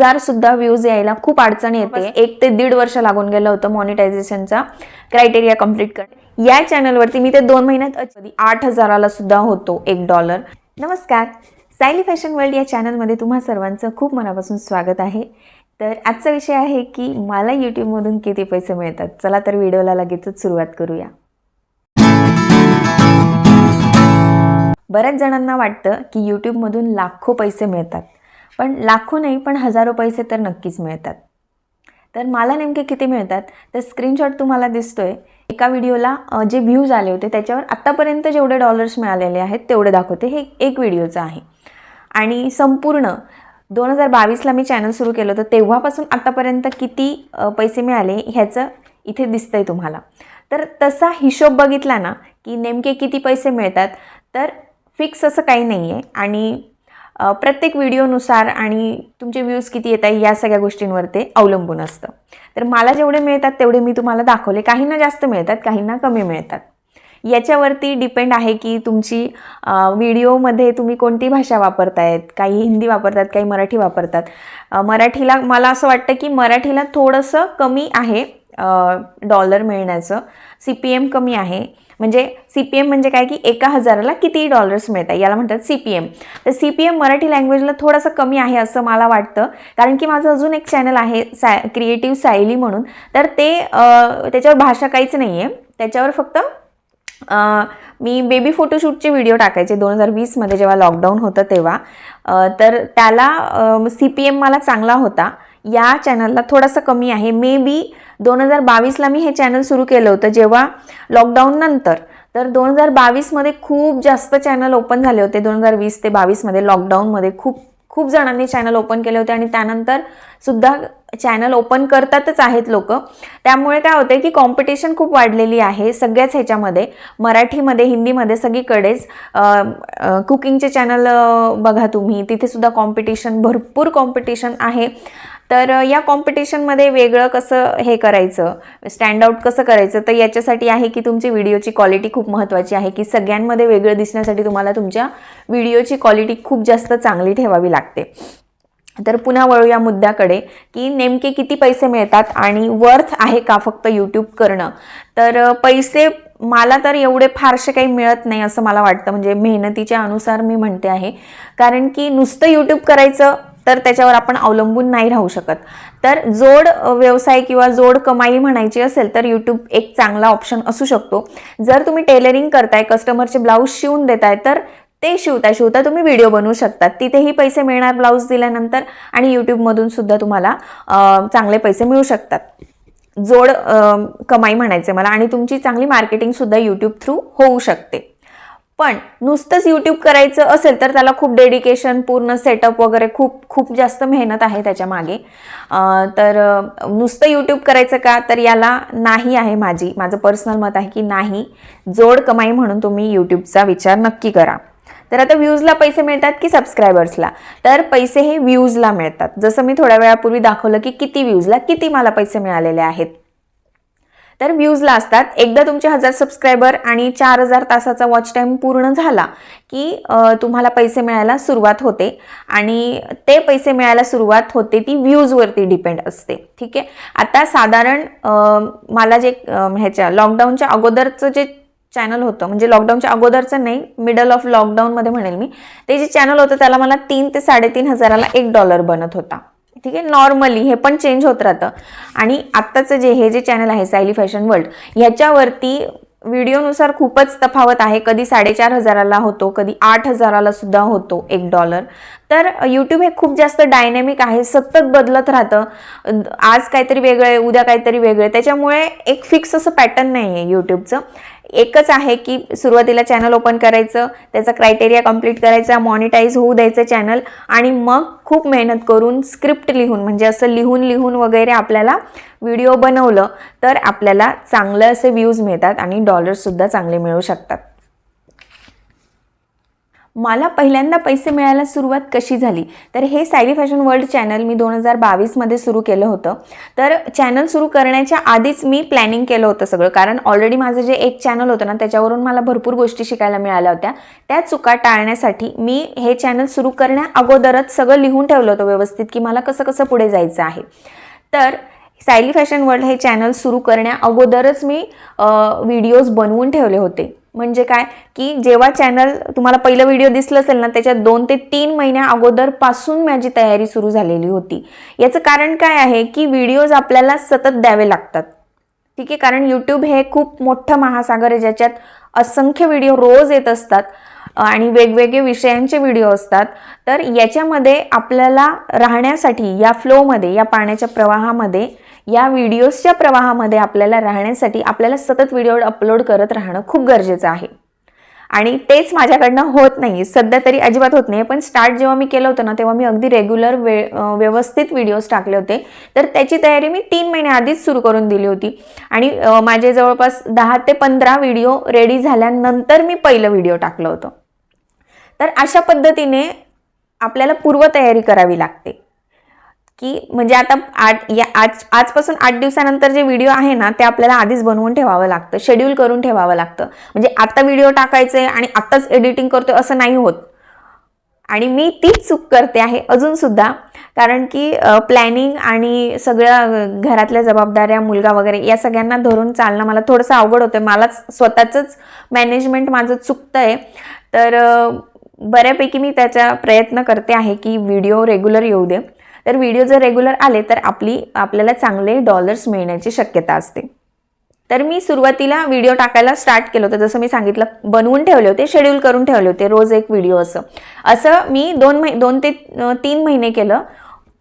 हजार सुद्धा व्ह्यूज यायला खूप अडचण येते. एक ते दीड वर्ष लागून गेलं होतं मॉनिटायझेशनचा क्रायटेरिया कंप्लीट कर या चॅनलवरती मी ते दोन महिन्यात आठ हजाराला सुद्धा होतो एक डॉलर नमस्कार. सायली फॅशन वर्ल्ड या चॅनलमध्ये तुम्हा सर्वांचं खूप मनापासून स्वागत आहे. तर आजचा विषय आहे की मला यूट्यूबमधून किती पैसे मिळतात? चला तर व्हिडिओला लगेचच सुरुवात करूया. बऱ्याच जणांना वाटतं की यूट्यूबमधून लाखो पैसे मिळतात. पण लाखो नाही पण हजारो पैसे तर नक्कीच मिळतात. तर मला नेमके किती मिळतात? तर स्क्रीनशॉट तुम्हाला दिसतो आहे एका व्हिडिओला जे व्ह्यूज आले होते त्याच्यावर आत्तापर्यंत जेवढे डॉलर्स मिळालेले आहेत तेवढे दाखवते. हे एक व्हिडिओचं आहे. आणि संपूर्ण दोन हजार बावीसला मी चॅनल सुरू केलं होतं तेव्हापासून आत्तापर्यंत किती पैसे मिळाले ह्याचं इथे दिसतंय तुम्हाला. तर तसा हिशोब बघितला ना की नेमके किती पैसे मिळतात तर फिक्स असं काही नाही आहे आणि प्रत्येक व्हिडिओनुसार आणि तुमचे व्ह्यूज किती येत आहे या सगळ्या गोष्टींवर ते अवलंबून असतं. तर मला जेवढे मिळतात तेवढे मी तुम्हाला दाखवले. काहींना जास्त मिळतात काहींना कमी मिळतात. याच्यावरती डिपेंड आहे की तुमची व्हिडिओमध्ये तुम्ही कोणती भाषा वापरतायत काही हिंदी वापरतात काही मराठी वापरतात. मराठीला मला असं वाटतं की मराठीला थोडंसं कमी आहे डॉलर मिळण्याचं. सी पी एम कमी आहे. म्हणजे सी पी एम म्हणजे काय की एका हजाराला किती डॉलर्स मिळतात याला म्हणतात सी पी एम तर सी पी एम मराठी लँग्वेजला थोडंसं कमी आहे असं मला वाटतं. कारण की माझं अजून एक चॅनल आहे सा क्रिएटिव्ह सायली म्हणून. तर ते त्याच्यावर भाषा काहीच नाही आहे त्याच्यावर फक्त मी बेबी फोटोशूटचे व्हिडिओ टाकायचे दोन हजार वीसमध्ये जेव्हा लॉकडाऊन होतं तेव्हा. तर त्याला सी पी एम मला चांगला होता. या चॅनलला थोडासा कमी आहे. मे बी दोन हजार बावीसला मी हे चॅनल सुरू केलं होतं जेव्हा लॉकडाऊननंतर तर दोन हजार बावीसमध्ये खूप जास्त चॅनल ओपन झाले होते. दोन हजार वीस ते बावीसमध्ये लॉकडाऊनमध्ये खूप खूप जणांनी चॅनल ओपन केले होते आणि त्यानंतर सुद्धा चॅनल ओपन करतातच आहेत लोक. त्यामुळे काय होते की कॉम्पिटिशन खूप वाढलेली आहे सगळ्याच ह्याच्यामध्ये. मराठीमध्ये हिंदीमध्ये सगळीकडेच. कुकिंगचे चॅनल बघा तुम्ही. तिथे सुद्धा कॉम्पिटिशन भरपूर कॉम्पिटिशन आहे. तर या कॉम्पिटिशनमध्ये वेगळं कसं हे करायचं? स्टँड आउट कसं करायचं? तर याच्यासाठी आहे की तुमची व्हिडिओची क्वालिटी खूप महत्त्वाची आहे की सगळ्यांमध्ये वेगळं दिसण्यासाठी तुम्हाला तुमच्या व्हिडिओची क्वालिटी खूप जास्त चांगली ठेवावी लागते. तर पुन्हा वळू या मुद्द्याकडे की नेमके किती पैसे मिळतात आणि वर्थ आहे का फक्त यूट्यूब करणं? तर पैसे मला तर एवढे फारसे काही मिळत नाही असं मला वाटतं. म्हणजे मेहनतीच्या अनुसार मी म्हणते आहे. कारण की नुसतं यूट्यूब करायचं तर त्याच्यावर आपण अवलंबून नाही राहू शकत. तर जोड व्यवसाय किंवा जोड कमाई म्हणायची असेल तर यूट्यूब एक चांगला ऑप्शन असू शकतो. जर तुम्ही टेलरिंग करताय कस्टमरचे ब्लाऊज शिवून देताय तर ते शिवता शिवता तुम्ही व्हिडिओ बनवू शकतात तिथेही पैसे मिळणार ब्लाऊज दिल्यानंतर आणि यूट्यूबमधून सुद्धा तुम्हाला चांगले पैसे मिळू शकतात. जोड कमाई म्हणायचे मला आणि तुमची चांगली मार्केटिंग सुद्धा यूट्यूब थ्रू होऊ शकते. पण नुसतंच यूट्यूब करायचं असेल तर त्याला खूप डेडिकेशन पूर्ण सेटअप वगैरे खूप खूप जास्त मेहनत आहे त्याच्यामागे. तर नुसतं यूट्यूब करायचं का? तर याला नाही आहे माझी माझं पर्सनल मत आहे की नाही. जोड कमाई म्हणून तुम्ही यूट्यूबचा विचार नक्की करा. तर आता व्ह्यूजला पैसे मिळतात की सबस्क्रायबर्सला तर पैसे हे व्ह्यूजला मिळतात. जसं मी थोड्या वेळापूर्वी दाखवलं की किती व्ह्यूजला किती मला पैसे मिळालेले आहेत. तर व्ह्यूजला असतात. एकदा तुमचे हजार सबस्क्रायबर आणि चार हजार तासाचा वॉच टाईम पूर्ण झाला की तुम्हाला पैसे मिळायला सुरुवात होते. आणि ते पैसे मिळायला सुरुवात होते ती व्ह्यूजवरती डिपेंड असते. ठीक आहे? आता साधारण मला जे ह्याच्या लॉकडाऊनच्या अगोदरचं जे चॅनल होतं म्हणजे लॉकडाऊनच्या अगोदरचं नाही मिडल ऑफ लॉकडाऊनमध्ये म्हणेल मी ते जे चॅनल होतं त्याला मला तीन ते साडेतीन हजाराला एक डॉलर बनत होता. ठीक आहे? नॉर्मली हे पण चेंज होत राहतं. आणि आत्ताचं जे हे जे चॅनल आहे सायली फॅशन वर्ल्ड ह्याच्यावरती व्हिडिओनुसार खूपच तफावत आहे. कधी साडेचार हजाराला होतो कधी आठ हजाराला सुद्धा होतो एक डॉलर तर यूट्यूब हे खूप जास्त डायनॅमिक आहे सतत बदलत राहतं. आज काहीतरी वेगळं आहे उद्या काहीतरी वेगळं आहे. त्याच्यामुळे एक फिक्स असं पॅटर्न नाही आहे यूट्यूबचं एकच आहे की सुरुवातीला चॅनल ओपन करायचं त्याचा क्रायटेरिया कंप्लीट करायचा मॉनिटाईज होऊ द्यायचं चॅनल आणि मग खूप मेहनत करून स्क्रिप्ट लिहून म्हणजे असं लिहून लिहून वगैरे आपल्याला व्हिडिओ बनवलं तर आपल्याला चांगलं असे व्ह्यूज मिळतात आणि डॉलर्ससुद्धा चांगले मिळू शकतात. मला पहिल्यांदा पैसे मिळायला सुरुवात कशी झाली? तर हे सायली फॅशन वर्ल्ड चॅनल मी दोन हजार बावीसमध्ये सुरू केलं होतं. तर चॅनल सुरू करण्याच्या आधीच मी प्लॅनिंग केलं होतं सगळं. कारण ऑलरेडी माझं जे एक चॅनल होतं ना त्याच्यावरून मला भरपूर गोष्टी शिकायला मिळाल्या होत्या. त्या चुका टाळण्यासाठी मी हे चॅनल सुरू करण्या अगोदरच सगळं लिहून ठेवलं होतं व्यवस्थित की मला कसं कसं पुढे जायचं आहे. तर सायली फॅशन वर्ल्ड हे चॅनल सुरू करण्या अगोदरच मी व्हिडिओज बनवून ठेवले होते. म्हणजे काय? की जेव्हा चॅनल तुम्हाला पहिलं व्हिडिओ दिसलं असेल ना त्याच्यात दोन ते तीन महिन्या अगोदरपासून माझी तयारी सुरू झालेली होती. याचं कारण काय आहे की व्हिडिओज आपल्याला सतत द्यावे लागतात. ठीक आहे? कारण यूट्यूब हे खूप मोठं महासागर आहे ज्याच्यात असंख्य व्हिडिओ रोज येत असतात आणि वेगवेगळे विषयांचे व्हिडिओ असतात. तर याच्यामध्ये आपल्याला राहण्यासाठी या फ्लोमध्ये या पाण्याच्या प्रवाहामध्ये या व्हिडिओजच्या प्रवाहामध्ये आपल्याला राहण्यासाठी आपल्याला सतत व्हिडिओ अपलोड करत राहणं खूप गरजेचं आहे. आणि तेच माझ्याकडनं होत नाही. सध्या तरी अजिबात होत नाही. पण स्टार्ट जेव्हा मी केलं होतं ना तेव्हा मी अगदी रेग्युलर वे व्यवस्थित व्हिडिओज टाकले होते. तर त्याची तयारी मी तीन महिने आधीच सुरू करून दिली होती. आणि माझे जवळपास दहा ते पंधरा व्हिडिओ रेडी झाल्यानंतर मी पहिलं व्हिडिओ टाकलं होतं. तर अशा पद्धतीने आपल्याला पूर्वतयारी करावी लागते. की म्हणजे आता आठ या आज आजपासून आठ दिवसानंतर जे व्हिडिओ आहे ना ते आपल्याला आधीच बनवून ठेवावं लागतं शेड्यूल करून ठेवावं लागतं. म्हणजे आता व्हिडिओ टाकायचे आणि आत्ताच एडिटिंग करतोय असं नाही होत. आणि मी तीच चूक करते आहे अजूनसुद्धा कारण की प्लॅनिंग आणि सगळ्या घरातल्या जबाबदाऱ्या मुलगा वगैरे या सगळ्यांना धरून चालणं मला थोडंसं अवघड होतं मलाच स्वतःचंच मॅनेजमेंट माझं चुकतं आहे तर बऱ्यापैकी मी त्याचा प्रयत्न करते आहे की व्हिडिओ रेग्युलर येऊ दे. तर व्हिडिओ जर रेग्युलर आले तर आपली आपल्याला चांगले डॉलर्स मिळण्याची शक्यता असते. तर मी सुरुवातीला व्हिडिओ टाकायला स्टार्ट केलं होतं. जसं मी सांगितलं बनवून ठेवले होते शेड्यूल करून ठेवले होते रोज एक व्हिडिओ असं. असं मी दोन महि दोन ते तीन महिने केलं.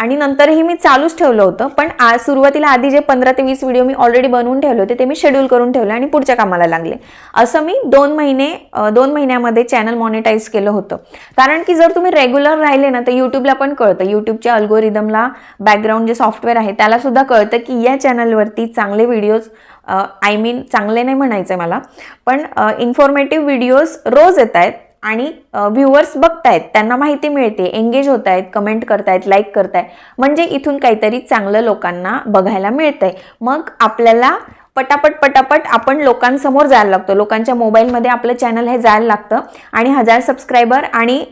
आणि नंतरही मी चालूच ठेवलं होतं पण आज सुरुवातीला आधी जे पंधरा ते वीस व्हिडिओ मी ऑलरेडी बनवून ठेवले होते ते मी शेड्यूल करून ठेवले आणि पुढच्या कामाला लागले. असं मी दोन महिने दोन महिन्यामध्ये चॅनल मॉनिटाईज केलं होतं. कारण की जर तुम्ही रेग्युलर राहिले ना तर यूट्यूबला पण कळतं. यूट्यूबच्या अल्गोरिदमला बॅकग्राऊंड जे सॉफ्टवेअर आहे त्यालासुद्धा कळतं की या चॅनलवरती चांगले व्हिडिओज आय मीन चांगले नाही म्हणायचं मला पण इन्फॉर्मेटिव्ह व्हिडिओज रोज येत आहेत आणि व्ह्युअर्स बघतायत त्यांना माहिती मिळते एंगेज होत आहेत कमेंट करतायत लाईक करतायत. म्हणजे इथून काहीतरी चांगलं लोकांना बघायला मिळतंय. मग आपल्याला पटापट पटापट आपण लोकांसमोर जायला लागतो. लोकांच्या मोबाईलमध्ये आपलं चॅनल हे जायला लागतं. आणि हजार सबस्क्रायबर आणि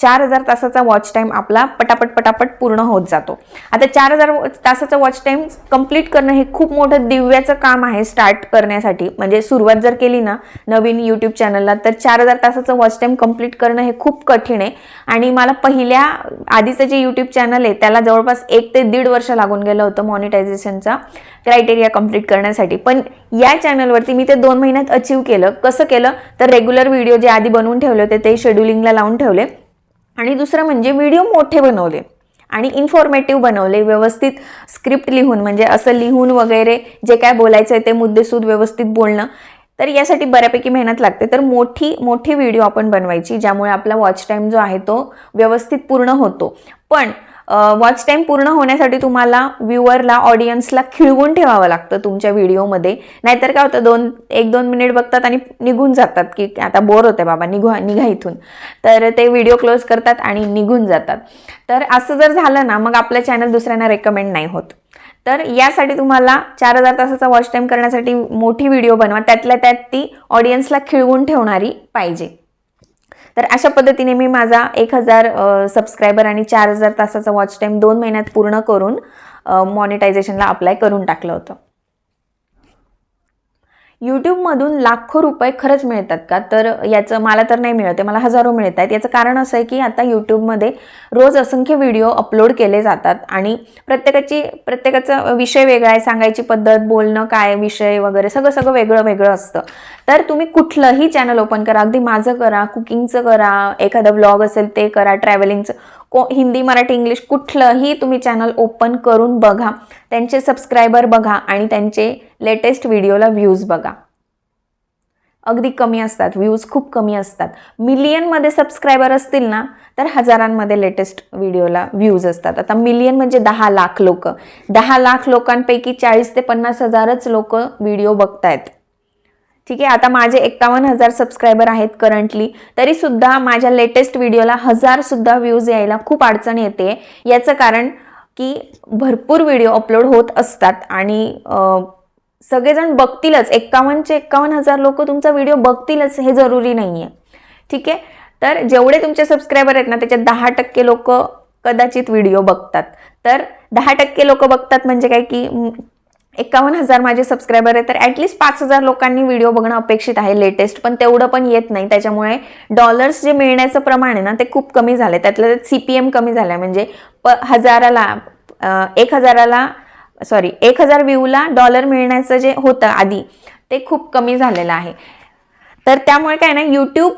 चार हजार तासाचा वॉच टाईम आपला पटापट पटापट पूर्ण होत जातो. आता चार हजार तासाचा वॉच टाईम कंप्लीट करणं हे खूप मोठं दिव्याचं काम आहे स्टार्ट करण्यासाठी. म्हणजे सुरुवात जर केली ना नवीन यूट्यूब चॅनलला तर चार हजार तासाचं वॉच टाईम कंप्लीट करणं हे खूप कठीण आहे. आणि मला पहिल्या आधीचं जे यूट्यूब चॅनल आहे त्याला जवळपास एक ते दीड वर्ष लागून गेलं होतं मॉनिटायझेशनचा क्रायटेरिया कंप्लीट करण्यासाठी. पण या चॅनलवरती मी ते दोन महिन्यात अचीव केलं. कसं केलं? तर रेग्युलर व्हिडिओ जे आधी बनवून ठेवले होते ते शेड्युलिंगला लावून ठेवले. आणि दुसरं म्हणजे व्हिडिओ मोठे बनवले. आणि इन्फॉर्मेटिव्ह बनवले. व्यवस्थित स्क्रिप्ट लिहून म्हणजे असं लिहून वगैरे जे काय बोलायचं आहे ते मुद्देसूद व्यवस्थित बोलणं. तर यासाठी बऱ्यापैकी मेहनत लागते. तर मोठी मोठी व्हिडिओ आपण बनवायची ज्यामुळे आपला वॉच टाईम जो आहे तो व्यवस्थित पूर्ण होतो. पण वॉच टाईम पूर्ण होण्यासाठी तुम्हाला व्ह्युअरला ऑडियन्सला खिळवून ठेवावं लागतं तुमच्या व्हिडिओमध्ये. नाहीतर काय होतं दोन एक दोन मिनिट बघतात आणि निघून जातात की आता बोर होते बाबा निघू निघा इथून. तर ते व्हिडिओ क्लोज करतात आणि निघून जातात. तर असं जर झालं ना मग आपलं चॅनल दुसऱ्यांना रेकमेंड नाही होत. तर यासाठी तुम्हाला चार हजार तासाचा वॉच टाईम करण्यासाठी मोठी व्हिडिओ बनवा. त्यातल्या त्यात ती ऑडियन्सला खिळवून ठेवणारी पाहिजे. तर अशा पद्धतीने मी माझा एक हजार सबस्क्रायबर आणि चार हजार तासाचा वॉच टाईम दोन महिन्यात पूर्ण करून मॉनिटायझेशनला अप्लाय करून टाकलं होतं. यूट्यूबमधून लाखो रुपये खरंच मिळतात का? तर याचं मला तर नाही मिळत आहे मला हजारो मिळत आहेत. याचं कारण असं आहे की आता यूट्यूबमध्ये रोज असंख्य व्हिडिओ अपलोड केले जातात आणि प्रत्येकाची प्रत्येकाचा विषय वेगळा आहे सांगायची पद्धत बोलणं काय विषय वगैरे सगळं सगळं वेगळं वेगळं असतं. तर तुम्ही कुठलंही चॅनल ओपन करा अगदी माझं करा कुकिंगचं करा एखादं ब्लॉग असेल ते करा ट्रॅव्हलिंगचं को हिंदी मराठी इंग्लिश कुठलंही तुम्ही चॅनल ओपन करून बघा. त्यांचे सबस्क्रायबर बघा आणि त्यांचे लेटेस्ट व्हिडिओला व्ह्यूज बघा. अगदी कमी असतात व्ह्यूज खूप कमी असतात. मिलियनमध्ये सबस्क्रायबर असतील ना तर हजारांमध्ये लेटेस्ट व्हिडिओला व्ह्यूज असतात. आता मिलियन म्हणजे दहा लाख लोक. दहा लाख लोकांपैकी चाळीस ते पन्नास हजारच लोक व्हिडिओ बघतायत. ठीक आहे? आता माझे एक्कावन्न हजार सबस्क्रायबर आहेत करंटली तरीसुद्धा माझ्या लेटेस्ट व्हिडिओला हजारसुद्धा व्ह्यूज यायला खूप अडचण येते. याचं कारण की भरपूर व्हिडिओ अपलोड होत असतात आणि सगळेजण बघतीलच. एक्कावन्नचे एक्कावन्न हजार लोक तुमचा व्हिडिओ बघतीलच. हे जरुरी नाही आहे ठीक आहे? तर जेवढे तुमचे सबस्क्रायबर आहेत ना त्याच्यात दहा टक्के लोक कदाचित व्हिडिओ बघतात. तर दहा टक्के लोक बघतात म्हणजे काय की एकावन्न हजार माझे सबस्क्रायबर आहे तर ॲटलिस्ट पाच हजार लोकांनी व्हिडिओ बघणं अपेक्षित आहे लेटेस्ट पण तेवढं पण येत नाही. त्याच्यामुळे डॉलर्स जे मिळण्याचं प्रमाण आहे ना ते खूप कमी झालं आहे त्यातलं सी पी एम कमी झालं आहे म्हणजे प हजाराला एक हजाराला सॉरी एक हजार व्ह्यूला डॉलर मिळण्याचं जे होतं आधी ते खूप कमी झालेलं आहे. तर त्यामुळे काय ना यूट्यूब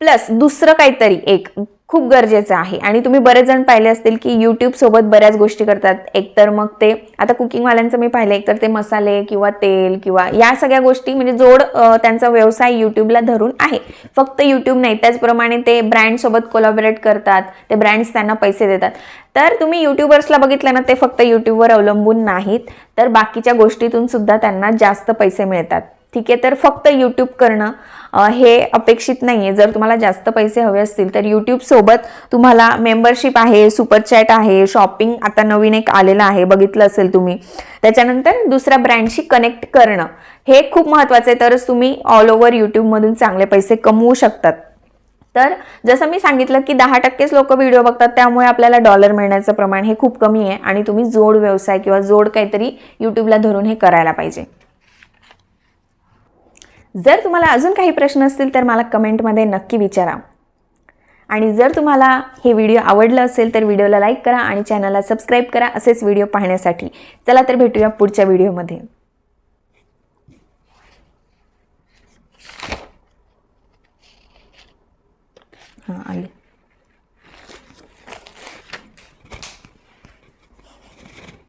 प्लस दुसरं काहीतरी एक खूप गरजेचं आहे. आणि तुम्ही बरेच जण पाहिले असतील की यूट्यूबसोबत बऱ्याच गोष्टी करतात. एकतर मग ते आता कुकिंगवाल्यांचं मी पाहिलं एकतर ते मसाले किंवा तेल किंवा या सगळ्या गोष्टी म्हणजे जोड त्यांचा व्यवसाय यूट्यूबला धरून आहे. फक्त यूट्यूब नाही त्याचप्रमाणे ते ब्रँडसोबत कोलॅबरेट करतात. ते ब्रँड्स त्यांना पैसे देतात. तर तुम्ही यूट्यूबर्सला बघितलं ना ते फक्त यूट्यूबवर अवलंबून नाहीत. तर बाकीच्या गोष्टीतून सुद्धा त्यांना जास्त पैसे मिळतात. ठीक आहे तर फक्त यूट्यूब करणं हे अपेक्षित नाही आहे जर तुम्हाला जास्त पैसे हवे असतील तर यूट्यूबसोबत तुम्हाला मेंबरशिप आहे सुपर चॅट आहे शॉपिंग आता नवीन एक आलेलं आहे बघितलं असेल तुम्ही. त्याच्यानंतर दुसऱ्या ब्रँडशी कनेक्ट करणं. हे खूप महत्त्वाचं आहे तरच तुम्ही ऑल ओव्हर यूट्यूबमधून चांगले पैसे कमवू शकतात. तर जसं मी सांगितलं की दहा टक्केच लोक व्हिडिओ बघतात त्यामुळे आपल्याला डॉलर मिळण्याचं प्रमाण हे खूप कमी आहे आणि तुम्ही जोड व्यवसाय किंवा जोड काहीतरी यूट्यूबला धरून हे करायला पाहिजे. जर तुम्हाला अजून काही प्रश्न असतील तर मला कमेंटमध्ये नक्की विचारा. आणि जर तुम्हाला हे व्हिडिओ आवडलं असेल तर व्हिडिओला लाईक करा आणि चॅनलला सबस्क्राईब करा असेच व्हिडिओ पाहण्यासाठी. चला तर भेटूया पुढच्या व्हिडिओमध्ये. हां आले.